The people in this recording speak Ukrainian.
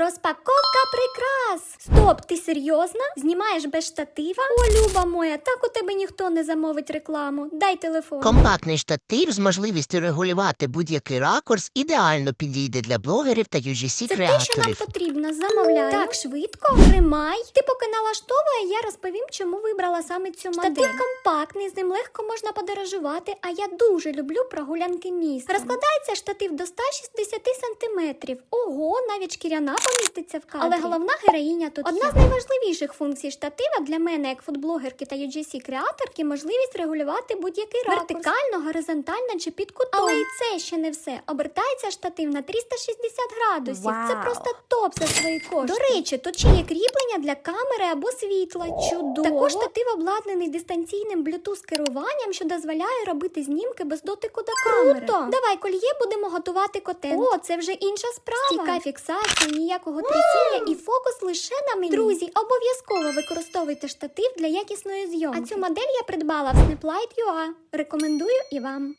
Розпаковка прикрас! Стоп, ти серйозно? Знімаєш без штатива? О, Люба моя, так у тебе ніхто не замовить рекламу. Дай телефон. Компактний штатив з можливістю регулювати будь-який ракурс ідеально підійде для блогерів та UGC Це те, що нам потрібно. Замовляю. Так, швидко, тримай. Ти поки налаштовує, я розповім, чому вибрала саме цю модель. Штатив компактний, з ним легко можна подорожувати, а я дуже люблю прогулянки містом. Розкладається штатив до 160 сантиметрів. Ого, навіть шкіряна поміститься в кадрі. Але головна героїня тут одна з найважливіших функцій штатива для мене, як фудблогерки та UGC креаторки, можливість регулювати будь-який ракурс. Вертикально, горизонтально чи під кутом. Але і це ще не все. Обертається штатив на 360 градусів. Це просто топ за свої кошти. До речі, тут ще є кріплення для камери або світла. Чудово. Також штатив обладнаний дистанційним Bluetooth керуванням, що дозволяє робити знімки без дотику до камери. Круто! Давай кольє будемо готувати контент. О, це вже інша справа. Стійка фіксація, ніякого трясіння і фокус лише на мені. Друзі, обов'язково використовуйте штатив для якісної зйомки. А цю модель я придбала в Snaplight.ua. Рекомендую і вам.